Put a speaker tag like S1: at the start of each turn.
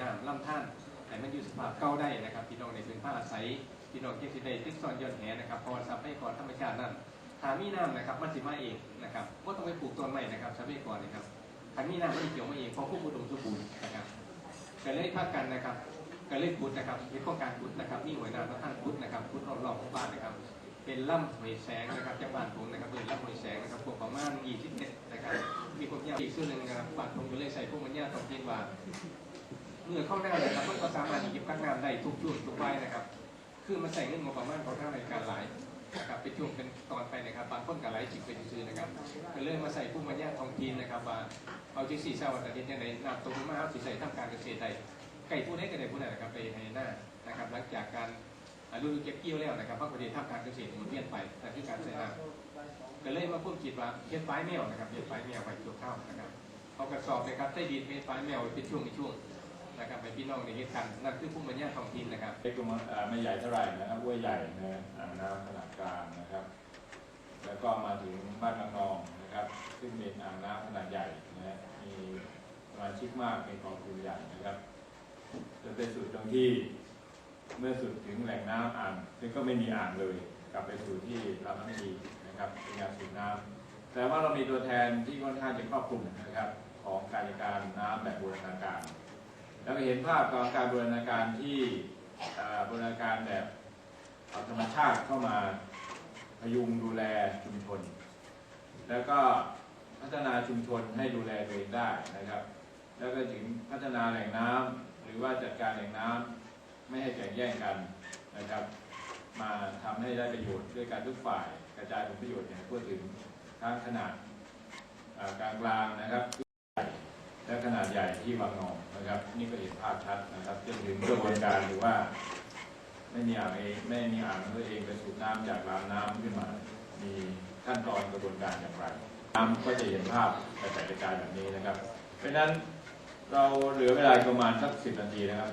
S1: น้ำลำท่านให้มันอยู่สภาพเก่าได้นะครับพี่น้องในพื้นผ้าอาศัยพี่น้องเก็บสิได้ติดซ่อนย้อนแหนะครับเพราะว่าทรัพยากรธรรมชาตินั้นถามีน้ำนะครับมันสิมาเองนะครับก็ต้องไปปลูกต้นไม้นะครับทรัพยากรนะครับถามีน้ำมันเกี่ยวมาเองเพราะผู้อุดมสมบูรณ์นะครับก็เลยพากันนะครับก็เลยขุดนะครับเป็นโครงการขุดนะครับมีหน่วยงานมาท่านขุดนะครับขุดรอบๆของบ้านนะครับ เป็นล่ำหอยแสงนะครับจากบ้านผมนะครับเป็นล่ำหอยแสงนะครับพวกประมาณ20เมตรนะครับมีความยาวอีกส่วนหนึ่งนะครับบ้านผมก็เลยใส่พวกมันยาต้องเห็นว่า เมื่อเข้าหน้านะครับมันก็สามารถที่จะกักน้ำได้ทุกช่วงทุกวัยนะครับ คือมันใส่เงินงบประมาณของทางรายการหลายนะครับเป็นช่วงเป็นตอนไปนะครับบางคนกับหลายจิตเป็นซื้อนะครับก็เลยมาใส่พวกมันยาทองทีนนะครับว่าเอาที่สี่เศร้าวันอาทิตย์เนี่ยในน้ำตกลงมาเอาสีใส่ทำการเกษตรได้ไก่ผู้ใดก็ได้ผู้นั้นะครับไปให้หน้านะครับหลังจากการอ่าฤดูเก็บเกี่ยวแล้วนะครับพระพอดีทำการเกษตรหมุนเวียนไปแต่ที่การใช้น้ำก็เลยมาพูดคิดว่าเฮ็ดปลายแมวนะครับเฮ็ดปลายแมวไว้ตัวข้าวนะครับเอากระสอบนะครับใต้ดินเป็นปลายแมวเป็นช่วงเป็นช่วง นะครับไปพี่น้องในเฮ็ดกันนั่นคือผู้บรรยายท้องถิ่นนะครับ
S2: เล็กลงมาอ่าไม่ใหญ่เท่าไหร่นะครับห้วยใหญ่นะอ่างน้ำขนาดกลางนะครับ แล้วก็มาถึงบ้านนางนองนะครับ ซึ่งเป็นอ่างน้ำขนาดใหญ่นะฮะมีสมาชิกมากเป็นกองทุนใหญ่นะครับจนไปสุดตรงที่เมื่อสุดถึงแหล่งน้ำอ่างซึ่งก็ไม่มีอ่างเลย กลับไปสู่ที่ลำน้ำชีนะครับเป็นการสูบน้ำแต่ว่าเรามีตัวแทนที่ค่อนข้างจะครอบคลุมนะครับ ของการจัดการน้ำแบบบูรณาการ แล้วก็เห็นภาพของการบูรณาการที่บูรณาการแบบเอาธรรมชาติเข้ามาพยุงดูแลชุมชน แล้วก็พัฒนาชุมชนให้ดูแลตัวเองได้นะครับ แล้วก็ถึงพัฒนาแหล่งน้ำหรือว่าจัดการแหล่งน้ำไม่ให้แข่งแย่งกันนะครับ มาทำให้ได้ประโยชน์ด้วยกันทุกฝ่ายกระจายผลประโยชน์อย่างทั่วถึงทั้งขนาดกลางกลางๆนะครับ และขนาดใหญ่ที่บางนองนะครับ นี่ก็เห็นภาพชัดนะครับจนถึงกระบวนการหรือว่า ไม่มีอ่างเองไม่มีอ่างตัวเองไปสูบน้ำจากลำน้ำขึ้นมา มีขั้นตอนกระบวนการอย่างไรน้ำก็จะเห็นภาพกระจายกระจารแบบนี้นะครับ เพราะฉะนั้นเราเหลือเวลาประมาณสักสิบนาทีนะครับ